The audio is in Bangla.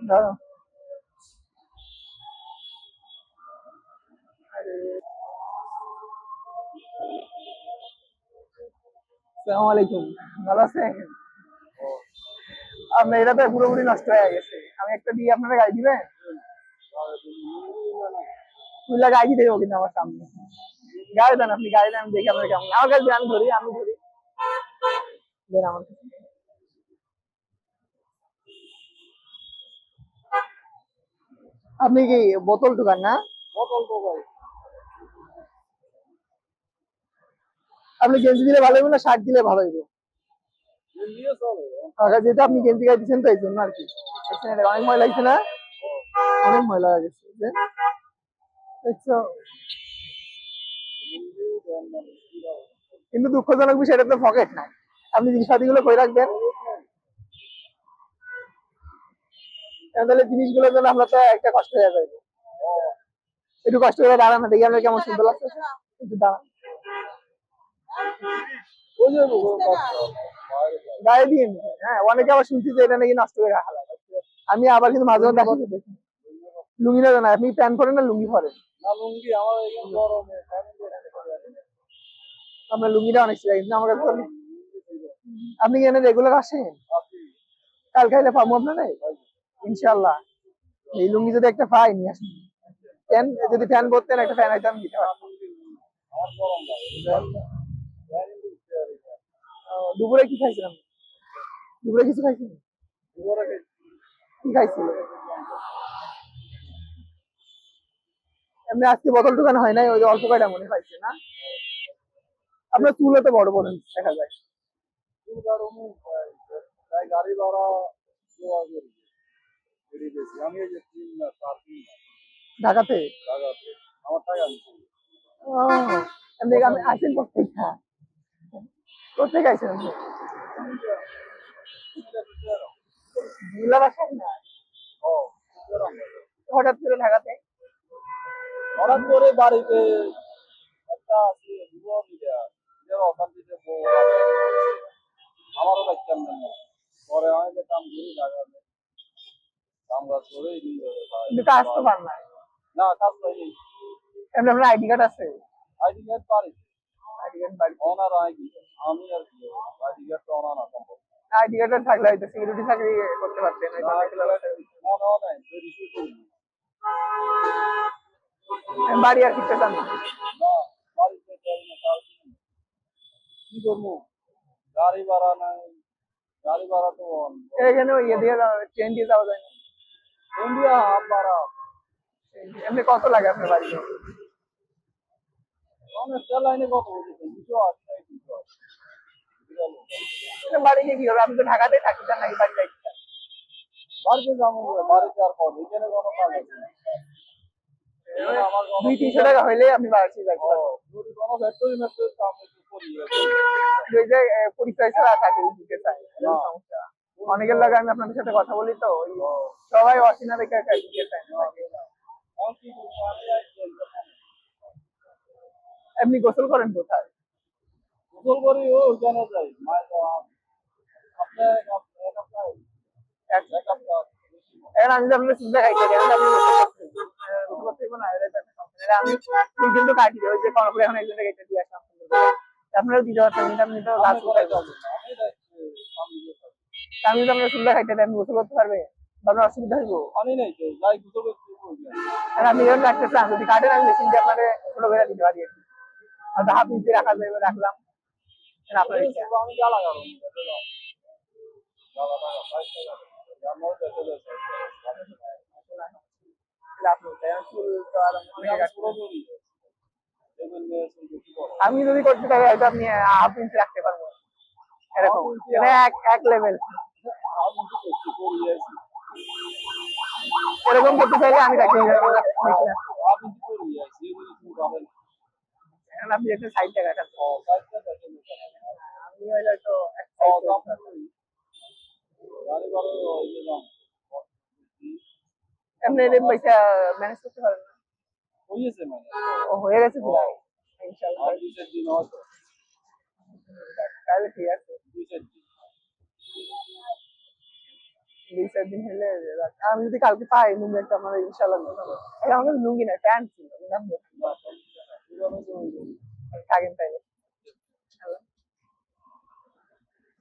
দাঁড়াও আসসালামু আলাইকুম ভালো আছেন? আপনার এটা তো পুরোপুরি নষ্ট হয়ে গেছে। আমি একটা দিয়ে আপনারা গাড়ি দিবেন? তুইলা গাড়ি দিতে দেবো কিন্তু আমার সামনে। গাড়ি দেন আপনি গাড়ি দেন দেখি আপনার কেমন। আমার কাছে দেন, আমি ধরি আমি ধরি। দেন আমার কাছে। আপনি কি বোতল দোকান না? বোতল তো আপনি গেঞ্জি দিলে ভালো হবে না শার্ট দিলে ভালো হবে নিয়ে যেটা আপনি গেঞ্জি গায়ে দিচ্ছেন তো এই জন্য আর কি। অনেক ময়লা লাগছে না? অনেক ময়লা গেছে দেখছ? কিন্তু দুঃখজনক বিষয় এটা তো পকেট নাই। আপনি জিনিসপাতি গুলো কই রাখবেন? এখন তাহলে জিনিসগুলো জন্য আমরা তো একটা কষ্ট হয়ে যাবে। একটু কষ্ট করে দাঁড়ান দেখি আমরা কেমন সুন্দর লাগছে একটু দাঁড়ান। গায়ে দিয়ে হ্যাঁ অনেকে আবার শুনছি যে এটা নাকি নষ্ট করে রাখা লাগে আমি আবার কিন্তু মাঝে মাঝে দেখি। লুঙ্গি না আপনি প্যান্ট পরেন না লুঙ্গি পরেন? আমার করে। আপনার লুঙ্গিটা অনেক ছিল কিন্তু আমার কাছে আপনি এনে রেগুলার আসেন? কাল খাইলে পাবো আপনারা ইনশাল্লাহ এই লুঙ্গি যদি একটা পাই, নিয়ে আসেন। ফ্যান যদি ফ্যান পরতেন একটা ফ্যান আইটেম দিতে পারতাম। দুপুরে কি খাইছিলাম দুপুরে কিছু খেয়েছি। কি খাইছিলেন এমনি আজকে বোতল দোকান হয় নাই, ওই অল্প কয়টা মনে পাইছে না? আপনার চুলও তো বড় বড়, দেখা যায়। তাই গাড়ি ভাড়া দেওয়া। বেশি। আমি এই যে তিন দিন ঢাকাতে ঢাকাতে। আমার টাকা আপনি না ও হঠাৎ করে ঢাকাতে হঠাৎ করে বাড়িতে একটা আছে অশান্তিতে বউ কাজ তো পান না। না কাজ পাইনি এমনি আপনার আইডি কার্ড আছে? আইডি কার্ড পারি আইডি কার্ড বাড়ি। অনার আইডি। আমি আর কি আইডি কার্ড তো অনার না সম্ভব। আইডি কার্ড থাকলে হয়তো সিকিউরিটি চাকরি করতে পারতেন নাই রিসিভ করি বাড়ি আর ফিরতে চান না। না না। কি করব? গাড়ি ভাড়া নাই গাড়ি ভাড়া তো এখানে ইয়ে দিয়ে ট্রেন দিয়ে যাওয়া যায় না ইন্ডিয়া হাফ ভাড়া। এমনি কত লাগে আপনার বাড়িতে লাইনে কত দুশো আশি দুশো আশি বাড়ি গিয়ে কি হবে? আপনি তো ঢাকাতে চান নাকি বাড়ি যাইতে চান বাড়িতে যাব বাড়িতে আর কম এখানে কোনো কাজ আছে? আমার কোনো দুই তিনশো টাকা হইলে আপনি বাড়ি যাইতে পারবেন যদি কোনো ফ্যাক্টরি ম্যাক্টরি কাম একটু করি ওই যে পরিচয় ছাড়া দিতে সমস্যা অনেকের লাগে আমি আপনাদের সাথে কথা বলি তো সবাই অচেনা দেখে দিতে? এমনি গোসল করেন কোথায় গোসল করি ও মায়ের তো আম। আপনার এক এক এখন আমি আপনার চিন্তা খাইতে আমি কিন্তু কাটি ওই যে কর্ণপুরে এখন কেটে দিয়ে আসলাম। আপনারাও দিতে পারতেন কিন্তু আপনি তো গাছ সামনে দিয়ে যাব। তা আমি তো আপনার চুলটা খাইতে আপনি গোসল করতে পারবে? আপনার অসুবিধা হইব। আর আপনি যখন রাখতে চান যদি কাটেন আমি মেশিন দিয়ে আপনাকে ছোট করে দিতে পারি আর হাফ ইঞ্চি রাখা যাবে রাখলাম। আপনার ইচ্ছা। আপনার ইচ্ছা। এখন চুল তো আর আমি যদি করতে চাই হয়তো আপনি হাফ ইঞ্চি রাখতে পারব এরকম এক এক লেভেল। এরকম করতে চাইলে আমি আপনি একটা সাইড টাকা। আমি হয়তো একটু। এমনি পয়সা ম্যানেজ করতে পারেন না হয়েছে মানে। ও হয়ে গেছে ইনশাআল্লাহ। আর দিন হয়তো। তাহলে ঠিক আছে। দুই চার দিন। দুই চার দিন হলে আমি যদি কালকে পাই লুঙ্গি একটা আমার ইনশাল্লাহ আমার লুঙ্গি না প্যান্ট ছিল। থাকেন তাইলে